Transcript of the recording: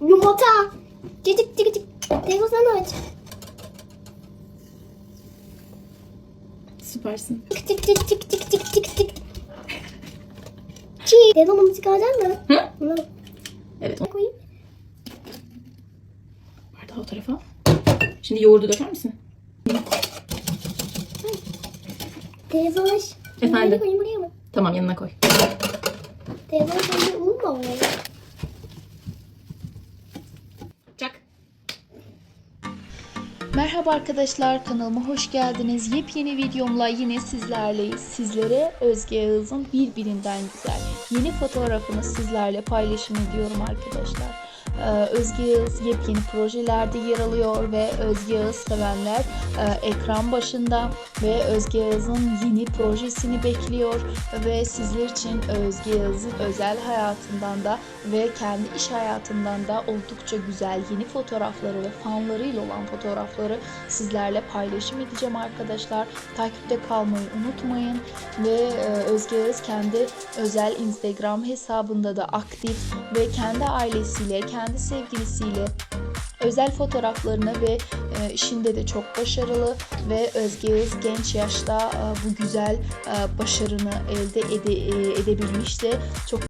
Yumurta. Cicik cicik cicik. Telefonu aç. Süpersin. Çık çık çık çık çık çık çık çık. Çiğ. Telefonumu çıkaracak mısın? Hı? Bunu Evet. o- koyayım. Bardağı o tarafa. Şimdi yoğurdu döker misin? Telefon aç. Efendim? Buraya koyayım buraya mı? Tamam yanına koy. Telefon sende un mu var? Merhaba arkadaşlar kanalıma hoş geldiniz. Yepyeni videomla yine sizlerleyiz. Sizlere Özge Yağız'ın birbirinden güzel yeni fotoğrafını sizlerle paylaşım ediyorum arkadaşlar. Ee, Özge Yağız yepyeni projelerde yer alıyor ve Özge Yağız sevenler e, ekran başında ve Özge Yağız'ın yeni projesini bekliyor ve sizler için Özge Yağız'ın özel hayatından da ve kendi iş hayatından da oldukça güzel yeni fotoğrafları ve fanlarıyla olan fotoğrafları sizlerle paylaşım edeceğim arkadaşlar. Takipte kalmayı unutmayın ve e, Özge Yağız kendi özel Instagram hesabında da aktif ve kendi ailesiyle, kendi sevgilisiyle özel fotoğraflarını ve e, işinde de çok başarılı ve Özge Yağız genç yaşta e, bu güzel e, başarını elde ede- e, edebilmiş de çok